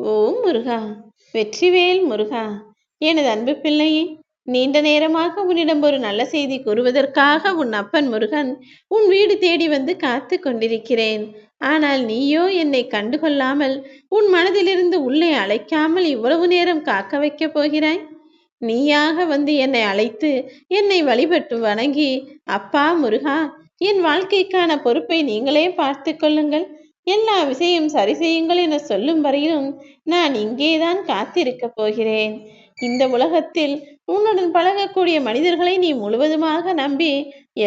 ஓம் முருகா வெற்றிவேல் முருகா எனது அன்பு பிள்ளையே நீண்ட நேரமாக உன்னிடம் ஒரு நல்ல செய்தி கூறுவதற்காக உன் அப்பன் முருகன் உன் வீடு தேடி வந்து காத்து கொண்டிருக்கிறேன். ஆனால் நீயோ என்னை கண்டுகொள்ளாமல் உன் மனதிலிருந்து உள்ளே அழைக்காமல் இவ்வளவு நேரம் காக்க வைக்கப் போகிறாய்? நீயாக வந்து என்னை அழைத்து என்னை வழிபட்டு வணங்கி அப்பா முருகா என் வாழ்க்கைக்கான பொறுப்பை நீங்களே பார்த்து கொள்ளுங்கள். எல்லா விஷயம் சரி செய்யுங்கள் என சொல்லும் வரையிலும் நான் இங்கேதான் காத்திருக்கப் போகிறேன். இந்த உலகத்தில் உன்னுடன் பழகக்கூடிய மனிதர்களை நீ முழுவதுமாக நம்பி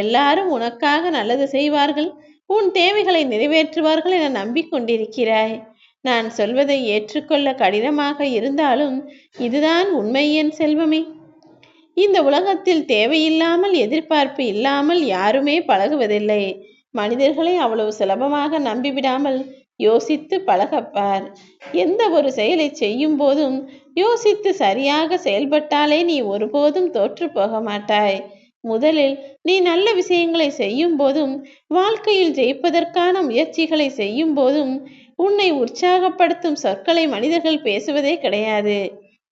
எல்லாரும் உனக்காக நல்லது செய்வார்கள் உன் தேவைகளை நிறைவேற்றுவார்கள் என நம்பிக்கொண்டிருக்கிறாய். நான் சொல்வதை ஏற்றுக்கொள்ள கடினமாக இருந்தாலும் இதுதான் உண்மை என் செல்வமே. இந்த உலகத்தில் தேவையில்லாமல் எதிர்பார்ப்பு இல்லாமல் யாருமே பழகுவதில்லை. மனிதர்களை அவ்வளவு சுலபமாக நம்பிவிடாமல் யோசித்து பழகப்பார். எந்த ஒரு செயலை செய்யும் போதும் யோசித்து சரியாக செயல்பட்டாலே நீ ஒருபோதும் தோற்று போக மாட்டாய். முதலில் நீ நல்ல விஷயங்களை செய்யும் போதும் வாழ்க்கையில் ஜெயிப்பதற்கான முயற்சிகளை செய்யும் போதும் உன்னை உற்சாகப்படுத்தும் சொற்களை மனிதர்கள் பேசுவதே கிடையாது.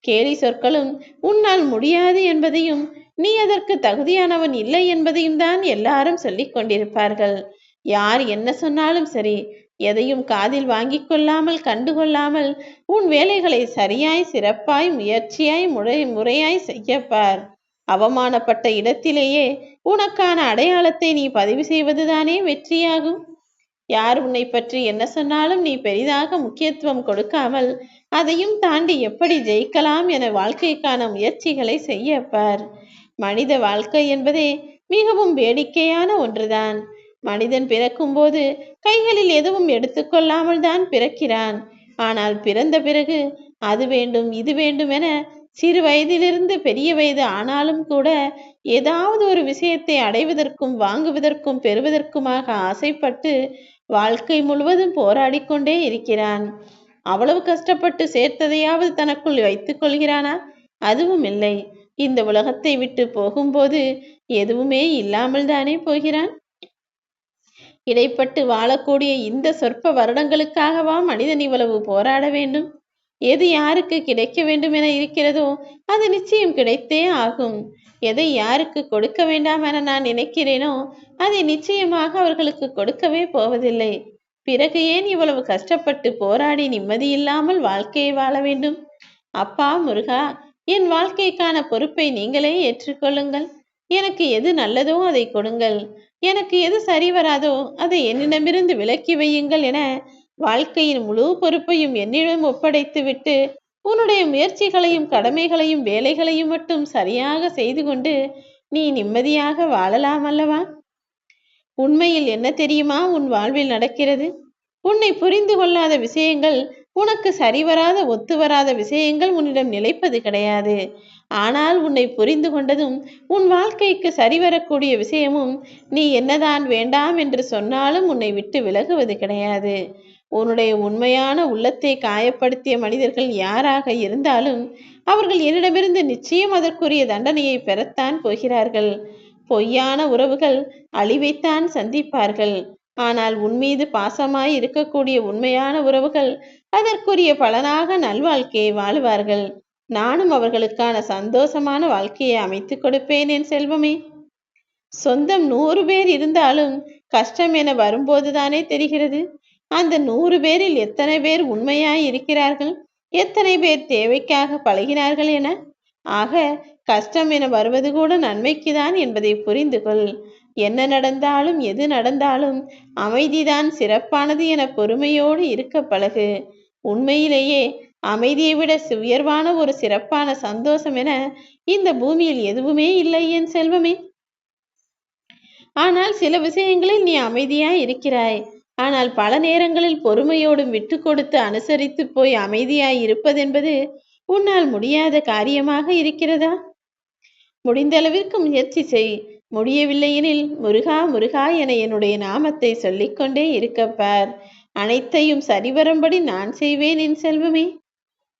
கேலி சொற்களும் உன்னால் முடியாது என்பதையும் நீ அதற்கு தகுதியானவன் இல்லை என்பதையும் தான் எல்லாரும் சொல்லிக் கொண்டிருப்பார்கள். யார் என்ன சொன்னாலும் சரி எதையும் காதில் வாங்கிக் கொள்ளாமல் கண்டுகொள்ளாமல் உன் வேலைகளை சரியாய் சிறப்பாய் முயற்சியாய் முறை முறையாய் செய்யப்பார். அவமானப்பட்ட இடத்திலேயே உனக்கான அடையாளத்தை நீ பதிவு செய்வதுதானே வெற்றியாகும். யார் உன்னை பற்றி என்ன சொன்னாலும் நீ பெரிதாக முக்கியத்துவம் கொடுக்காமல் அதையும் தாண்டி எப்படி ஜெயிக்கலாம் என வாழ்க்கைக்கான முயற்சிகளை செய்யப்பார் மனித வாழ்க்கை என்பதே மிகவும் வேடிக்கையான ஒன்றுதான். மனிதன் பிறக்கும்போது கைகளில் எதுவும் எடுத்துக்கொள்ளாமல் தான் பிறக்கிறான். ஆனால் பிறந்த பிறகு அது வேண்டும் இது வேண்டும் என சிறு வயதிலிருந்து பெரிய வயது ஆனாலும் கூட ஏதாவது ஒரு விஷயத்தை அடைவதற்கும் வாங்குவதற்கும் பெறுவதற்குமாக ஆசைப்பட்டு வாழ்க்கை முழுவதும் போராடி கொண்டே இருக்கிறான். அவ்வளவு கஷ்டப்பட்டு சேர்த்ததையாவது தனக்குள் வைத்துக் கொள்கிறானா? அதுவும் இல்லை. இந்த உலகத்தை விட்டு போகும்போது எதுவுமே இல்லாமல் தானே போகிறான்? இடைப்பட்டு வாழக்கூடிய இந்த சொற்ப வருடங்களுக்காகவா மனிதன் இவ்வளவு போராட வேண்டும்? எது யாருக்கு கிடைக்க வேண்டும் என இருக்கிறதோ அது நிச்சயம் கிடைத்தே ஆகும். எதை யாருக்கு கொடுக்க வேண்டாம் என நான் நினைக்கிறேனோ அதை நிச்சயமாக அவர்களுக்கு கொடுக்கவே போவதில்லை. பிறகு ஏன் இவ்வளவு கஷ்டப்பட்டு போராடி நிம்மதியில்லாமல் வாழ்க்கையை வாழ வேண்டும்? அப்பா முருகா என் வாழ்க்கைக்கான பொறுப்பை நீங்களே ஏற்றுக்கொள்ளுங்கள். எனக்கு எது நல்லதோ அதை கொடுங்கள். எனக்கு எது சரி வராதோ அதை என்னிடமிருந்து விலக்கி வையுங்கள் என வாழ்க்கையின் முழு பொறுப்பையும் என்னிடம் ஒப்படைத்துவிட்டு உன்னுடைய முயற்சிகளையும் கடமைகளையும் வேலைகளையும் மட்டும் சரியாக செய்து கொண்டு நீ நிம்மதியாக வாழலாம் அல்லவா? உண்மையில் என்ன தெரியுமா உன் வாழ்வில் நடக்கிறது? உன்னை புரிந்து கொள்ளாத விஷயங்கள் உனக்கு சரிவராத ஒத்து வராத விஷயங்கள் உன்னிடம் நிலைப்பது கிடையாது. ஆனால் உன்னை புரிந்து கொண்டதும் உன் வாழ்க்கைக்கு சரிவரக்கூடிய விஷயமும் நீ என்னதான் வேண்டாம் என்று சொன்னாலும் உன்னை விட்டு விலகுவது கிடையாது. உன்னுடைய உண்மையான உள்ளத்தை காயப்படுத்திய மனிதர்கள் யாராக இருந்தாலும் அவர்கள் என்னிடமிருந்து நிச்சயம் அதற்குரிய தண்டனையை பெறத்தான் போகிறார்கள். பொய்யான உறவுகள் அழிவைத்தான் சந்திப்பார்கள். ஆனால் உன்மீது பாசமாய் இருக்கக்கூடிய உண்மையான உறவுகள் அதற்குரிய பலனாக நல்வாழ்க்கையை வாழுவார்கள். நானும் அவர்களுக்கான சந்தோஷமான வாழ்க்கையை அமைத்து கொடுப்பேன் என் செல்வமே. சொந்தம் நூறு பேர் இருந்தாலும் கஷ்டம் என வரும்போதுதானே தெரிகிறது? அந்த நூறு பேரில் எத்தனை பேர் உண்மையாய் இருக்கிறார்கள்? எத்தனை பேர் தேவைக்காக பழகினார்கள் என? ஆக கஷ்டம் என வருவது கூட நன்மைக்குதான் என்பதை புரிந்து கொள் என்ன நடந்தாலும் எது நடந்தாலும் அமைதிதான் சிறப்பானது என பொறுமையோடு இருக்க பழகு. உண்மையிலேயே அமைதியை விட உயர்வான ஒரு சிறப்பான சந்தோஷம் என இந்த பூமியில் எதுவுமே இல்லை என் செல்வமே. ஆனால் சில விஷயங்களில் நீ அமைதியாய் இருக்கிறாய். ஆனால் பல நேரங்களில் பொறுமையோடும் விட்டு கொடுத்து அனுசரித்து போய் அமைதியாய் இருப்பதென்பது உன்னால் முடியாத காரியமாக இருக்கிறதா? முடிந்த அளவிற்கு முயற்சி செய். முடியவில்லையெனில் முருகா முருகா என என்னுடைய நாமத்தை சொல்லிக்கொண்டே இருக்கப்பார். அனைத்தையும் சரிவரும்படி நான் செய்வேன் என் செல்வமே.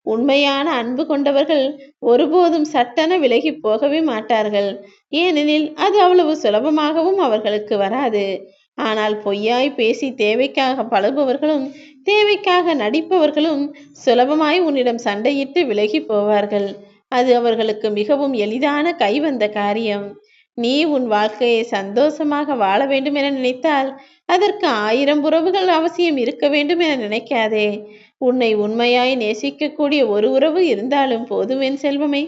உண்மையான அன்பு கொண்டவர்கள் ஒருபோதும் சட்டென விலகி போகவே மாட்டார்கள். ஏனெனில் அது அவ்வளவு சுலபமாகவும் அவர்களுக்கு வராது. ஆனால் பொய்யாய் பேசி தேவைக்காக பழகுபவர்களும் தேவைக்காக நடிப்பவர்களும் சுலபமாய் உன்னிடம் சண்டையிட்டு விலகி போவார்கள். அது அவர்களுக்கு மிகவும் எளிதான கைவந்த காரியம். நீ உன் வாழ்க்கையை சந்தோஷமாக வாழ வேண்டும் என நினைத்தால் அதற்கு ஆயிரம் உறவுகள் அவசியம் இருக்க வேண்டும் என நினைக்காதே. உன்னை உண்மையாய் நேசிக்கக்கூடிய ஒரு உறவு இருந்தாலும் போதும் என் செல்வமே.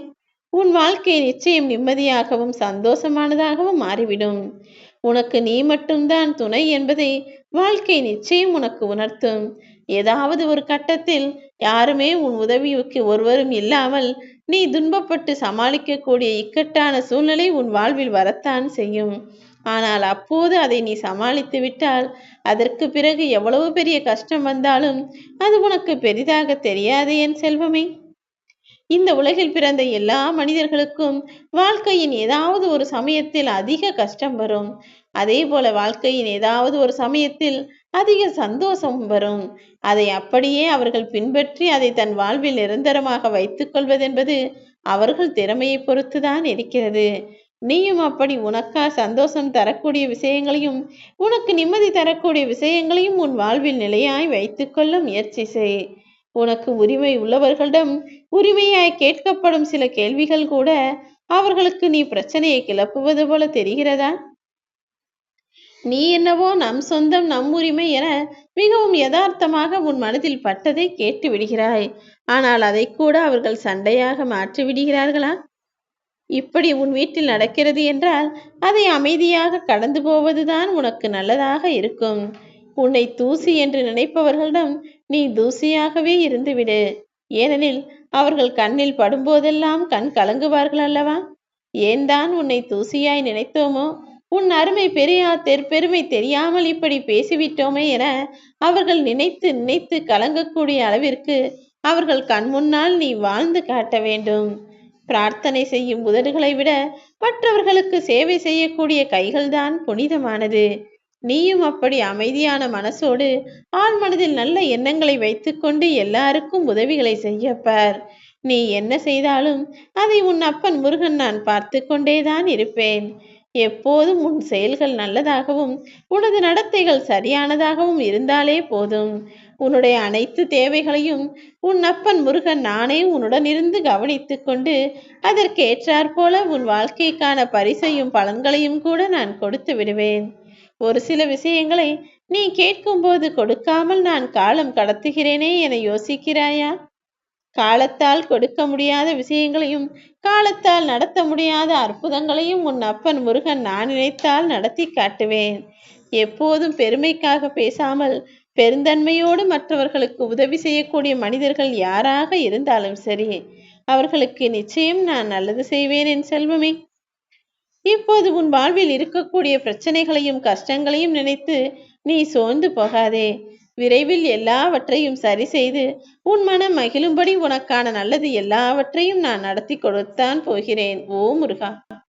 உன் வாழ்க்கை நிச்சயம் நிம்மதியாகவும் சந்தோஷமானதாகவும் மாறிவிடும். உனக்கு நீ மட்டும்தான் துணை என்பதை வாழ்க்கை நிச்சயம் உனக்கு உணர்த்தும். ஏதாவது ஒரு கட்டத்தில் யாருமே உன் உதவிக்கு ஒருவரும் இல்லாமல் நீ துன்பப்பட்டு சமாளிக்கக்கூடிய இக்கட்டான சூழ்நிலை உன் வாழ்வில் வரத்தான் செய்யும். ஆனால் அப்போது அதை நீ சமாளித்து விட்டால் அதற்கு பிறகு எவ்வளவு பெரிய கஷ்டம் வந்தாலும் அது உனக்கு பெரிதாக தெரியாது என் செல்வமே. இந்த உலகில் பிறந்த எல்லா மனிதர்களுக்கும் வாழ்க்கையின் ஏதாவது ஒரு சமயத்தில் அதிக கஷ்டம் வரும். அதே போல வாழ்க்கையின் ஏதாவது ஒரு சமயத்தில் அதிக சந்தோஷம் வரும். அதை அப்படியே அவர்கள் பின்பற்றி அதை தன் வாழ்வில் நிரந்தரமாக வைத்துக் கொள்வதென்பது அவர்கள் திறமையை பொறுத்துதான் இருக்கிறது. நீயும் அப்படி உனக்கா சந்தோஷம் தரக்கூடிய விஷயங்களையும் உனக்கு நிம்மதி தரக்கூடிய விஷயங்களையும் உன் வாழ்வில் நிலையாய் வைத்துக்கொள்ள முயற்சி செய். உனக்கு உரிமை உள்ளவர்களிடம் உரிமையாய் கேட்கப்படும் சில கேள்விகள் கூட அவர்களுக்கு நீ பிரச்சனையை கிளப்புவது போல தெரிகிறதா? நீ என்னவோ நம் சொந்தம் நம் உரிமை என மிகவும் யதார்த்தமாக உன் மனதில் பட்டதை கேட்டு விடுகிறாய். ஆனால் அதை கூட அவர்கள் சண்டையாக மாற்றி விடுகிறார்களா? இப்படி உன் வீட்டில் நடக்கிறது என்றால் அதை அமைதியாக கடந்து போவதுதான் உனக்கு நல்லதாக இருக்கும். உன்னை தூசி என்று நினைப்பவர்களிடம் நீ தூசியாகவே இருந்துவிடு. ஏனெனில் அவர்கள் கண்ணில் படும்போதெல்லாம் கண் கலங்குவார்கள் அல்லவா? ஏன் தான் உன்னை தூசியாய் நினைத்தோமோ? உன் அருமை பெரியார் தெற்பெருமை தெரியாமல் இப்படி பேசிவிட்டோமே என அவர்கள் நினைத்து நினைத்து கலங்கக்கூடிய அளவிற்கு அவர்கள் கண் முன்னால் நீ வாழ்ந்து காட்ட வேண்டும். பிரார்த்தனை செய்யும் உதடுகளை விட மற்றவர்களுக்கு சேவை செய்யக்கூடிய கைகள்தான் புனிதமானது. நீயும் அப்படி அமைதியான மனசோடு ஆள் மனதில் நல்ல எண்ணங்களை வைத்துக்கொண்டு எல்லாருக்கும் உதவிகளை செய்யப்பார். நீ என்ன செய்தாலும் அதை உன் அப்பன் முருகன் நான் பார்த்து கொண்டேதான் இருப்பேன். எப்போதும் உன் செயல்கள் நல்லதாகவும் உனது நடத்தைகள் சரியானதாகவும் இருந்தாலே போதும். உன்னுடைய அனைத்து தேவைகளையும் உன் அப்பன் முருகன் நானே உன்னுடன் இருந்து கவனித்து கொண்டு அதற்கேற்றாற்போல உன் வாழ்க்கைக்கான பரிசையும் பலன்களையும் கூட நான் கொடுத்து விடுவேன். ஒரு சில விஷயங்களை நீ கேட்கும்போது கொடுக்காமல் நான் காலம் கடத்துகிறேனே என யோசிக்கிறாயா? காலத்தால் கொடுக்க முடியாத விஷயங்களையும் காலத்தால் நடத்த முடியாத அற்புதங்களையும் உன் அப்பன் முருகன் நான் நினைத்தால் நடத்தி காட்டுவேன். எப்போதும் பெருமைக்காக பேசாமல் பெருந்தன்மையோடு மற்றவர்களுக்கு உதவி செய்யக்கூடிய மனிதர்கள் யாராக இருந்தாலும் சரி அவர்களுக்கு நிச்சயம் நான் நல்லது செய்வேன் என் செல்வமே. இப்போது உன் வாழ்வில் இருக்கக்கூடிய பிரச்சனைகளையும் கஷ்டங்களையும் நினைத்து நீ சோர்ந்து போகாதே. விரைவில் எல்லாவற்றையும் சரி செய்து உன் மனம் மகிழும்படி உனக்கான நல்லது எல்லாவற்றையும் நான் நடத்தி கொடுத்தான் போகிறேன் ஓ முருகா.